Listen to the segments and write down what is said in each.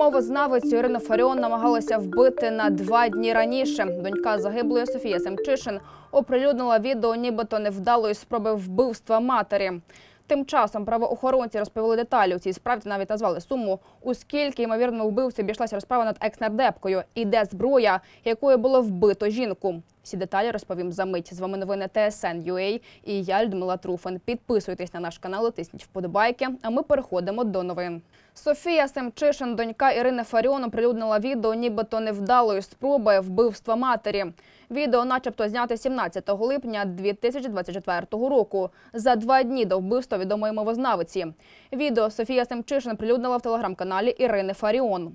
Мовознавицю Ірину Фаріон намагалася вбити на два дні раніше. Донька загиблої Софія Семчишин оприлюднила відео, нібито невдалої спроби вбивства матері. Тим часом правоохоронці розповіли деталі у цій справі, навіть назвали суму, у скільки ймовірно вбивці обійшлася розправа над екснардепкою і де зброя, якою було вбито жінку. Всі деталі розповім за мить. З вами новини TSN.UA і я Людмила Труфан. Підписуйтесь на наш канал, тисніть вподобайки. А ми переходимо до новин. Софія Семчишин, донька Ірини Фаріон, оприлюднила відео, нібито невдалої спроби вбивства матері. Відео, начебто, зняте 17 липня 2024 року, за два дні до вбивства відомої мовознавиці. Відео Софія Семчишин прилюднила в телеграм-каналі Ірини Фаріон.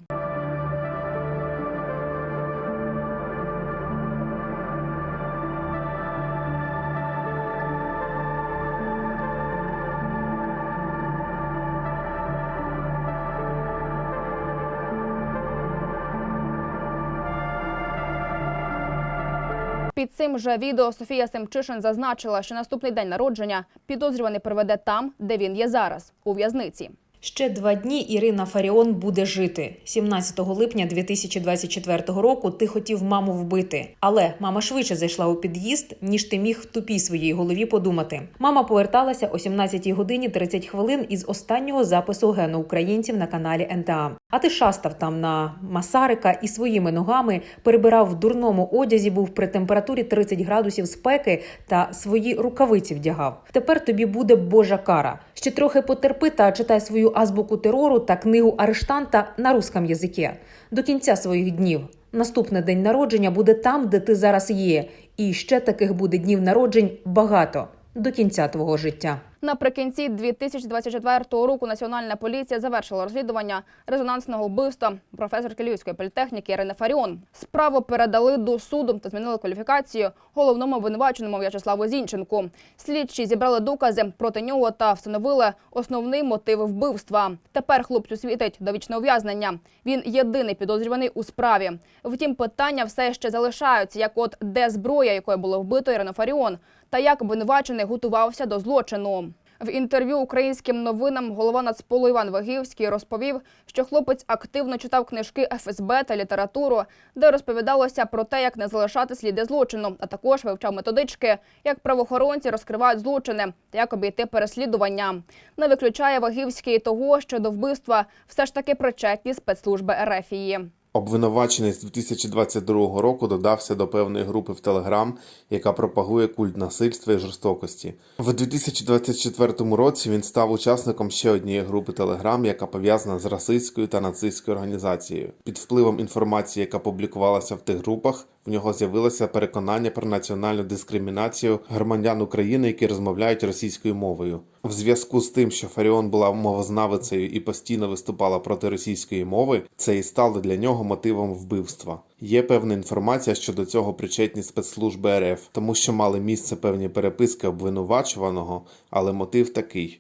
Під цим же відео Софія Семчишин зазначила, що наступний день народження підозрюваний проведе там, де він є зараз, у в'язниці. Ще два дні Ірина Фаріон буде жити. 17 липня 2024 року ти хотів маму вбити, але мама швидше зайшла у під'їзд, ніж ти міг в тупій своїй голові подумати. Мама поверталася о 17 годині 30 хвилин із останнього запису гену українців на каналі НТА. А ти шастав там на масарика і своїми ногами перебирав в дурному одязі, був при температурі 30 градусів спеки та свої рукавиці вдягав. Тепер тобі буде божа кара. Ще трохи потерпи та читай свою азбуку терору та книгу арештанта на русском язикі. До кінця своїх днів. Наступний день народження буде там, де ти зараз є, і ще таких буде днів народжень багато до кінця твого життя. Наприкінці 2024 року Національна поліція завершила розслідування резонансного вбивства професорки Львівської політехніки Ірини Фаріон. Справу передали до суду та змінили кваліфікацію головному обвинуваченому В'ячеславу Зінченку. Слідчі зібрали докази проти нього та встановили основний мотив вбивства. Тепер хлопцю світить довічне ув'язнення. Він єдиний підозрюваний у справі. Втім, питання все ще залишаються, як от де зброя, якою було вбито Ірину Фаріон, та як обвинувачений готувався до злочину. В інтерв'ю українським новинам голова Нацполу Іван Вагівський розповів, що хлопець активно читав книжки ФСБ та літературу, де розповідалося про те, як не залишати сліди злочину, а також вивчав методички, як правоохоронці розкривають злочини та як обійти переслідування. Не виключає Вагівський того, що до вбивства все ж таки причетні спецслужби Ерефії. Обвинувачений з 2022 року додався до певної групи в Телеграм, яка пропагує культ насильства і жорстокості. В 2024 році він став учасником ще однієї групи Телеграм, яка пов'язана з расистською та нацистською організацією. Під впливом інформації, яка публікувалася в тих групах, в нього з'явилося переконання про національну дискримінацію громадян України, які розмовляють російською мовою. В зв'язку з тим, що Фаріон була мовознавицею і постійно виступала проти російської мови, це і стало для нього мотивом вбивства. Є певна інформація щодо цього причетні спецслужби РФ, тому що мали місце певні переписки обвинувачуваного, але мотив такий.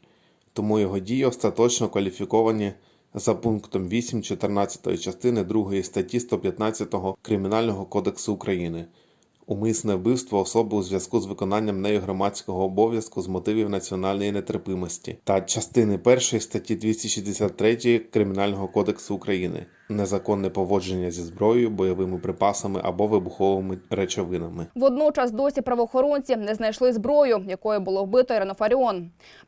Тому його дії остаточно кваліфіковані за пунктом 8 14 частини 2 статті 115 Кримінального кодексу України. Умисне вбивство особи у зв'язку з виконанням нею громадського обов'язку з мотивів національної нетерпимості та частини 1 статті 263 Кримінального кодексу України незаконне поводження зі зброєю, бойовими припасами або вибуховими речовинами. Водночас досі правоохоронці не знайшли зброю, якою було вбито Ірину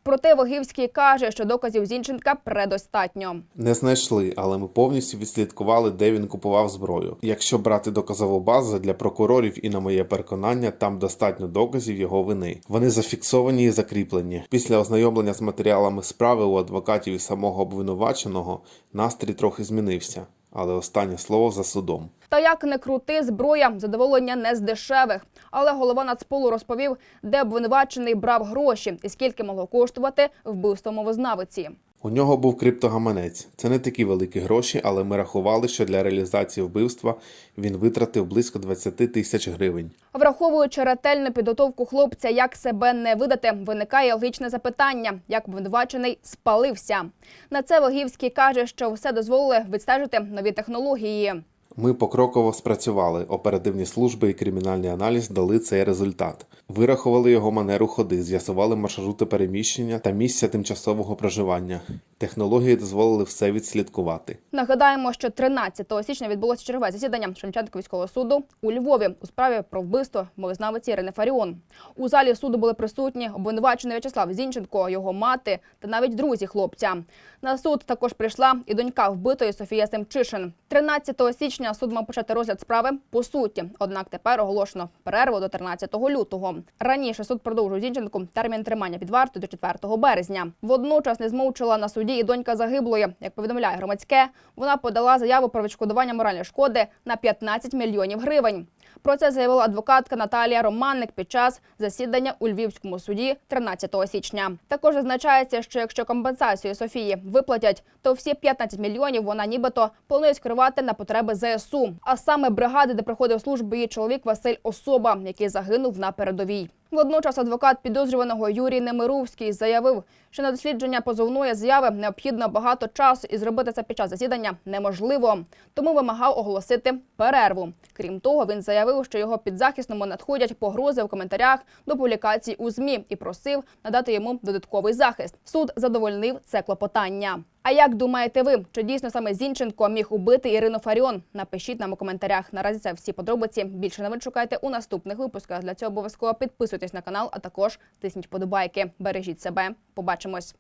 Проте Вагівський каже, що доказів Зінченка предостатньо. Не знайшли, але ми повністю відслідкували, де він купував зброю. Якщо брати доказову базу для прокурорів і на моє переконання, там достатньо доказів його вини. Вони зафіксовані і закріплені. Після ознайомлення з матеріалами справи у адвокатів і самого обвинуваченого настрій трохи змінився. Але останнє слово за судом. Та як не крути, зброя задоволення не з дешевих. Але голова Нацполу розповів, де обвинувачений брав гроші і скільки могло коштувати вбивство мовознавиці. У нього був криптогаманець. Це не такі великі гроші, але ми рахували, що для реалізації вбивства він витратив близько 20 тисяч гривень. Враховуючи ретельну підготовку хлопця, як себе не видати, виникає логічне запитання, як обвинувачений спалився. На це Вагівський каже, що все дозволили відстежити нові технології. Ми покроково спрацювали. Оперативні служби і кримінальний аналіз дали цей результат. Вирахували його манеру ходи, з'ясували маршрути переміщення та місця тимчасового проживання. Технології дозволили все відслідкувати. Нагадаємо, що 13 січня відбулося чергове засідання Шевченківського військового суду у Львові у справі про вбивство мовознавиці Ірини Фаріон. У залі суду були присутні обвинувачений В'ячеслав Зінченко, його мати та навіть друзі хлопця. На суд також прийшла і донька вбитої Софія Семчишин. 13 січня суд мав почати розгляд справи по суті. Однак тепер оголошено перерву до 13 лютого. Раніше суд продовжив Зінченку термін тримання під вартою до 4 березня. Водночас не змовчила на суді і донька загиблої. Як повідомляє громадське, вона подала заяву про відшкодування моральної шкоди на 15 мільйонів гривень. Про це заявила адвокатка Наталія Романник під час засідання у Львівському суді 13 січня. Також зазначається, що якщо компенсацію Софії виплатять, то всі 15 мільйонів вона нібито планує скерувати на потреби ЗСУ, а саме бригади, де проходив службу її чоловік Василь Особа, який загинув на передовій. Водночас адвокат підозрюваного Юрій Немировський заявив, що на дослідження позовної заяви необхідно багато часу і зробити це під час засідання неможливо. Тому вимагав оголосити перерву. Крім того, він заявив, що його підзахисному надходять погрози в коментарях до публікацій у змі і просив надати йому додатковий захист. Суд задовольнив це клопотання. А як думаєте ви, чи дійсно саме Зінченко міг убити Ірину Фаріон? Напишіть нам у коментарях. Наразі це всі подробиці. Більше новин шукайте у наступних випусках. Для цього обов'язково підписуйтесь на канал, а також тисніть подобайки. Бережіть себе. Побачимось.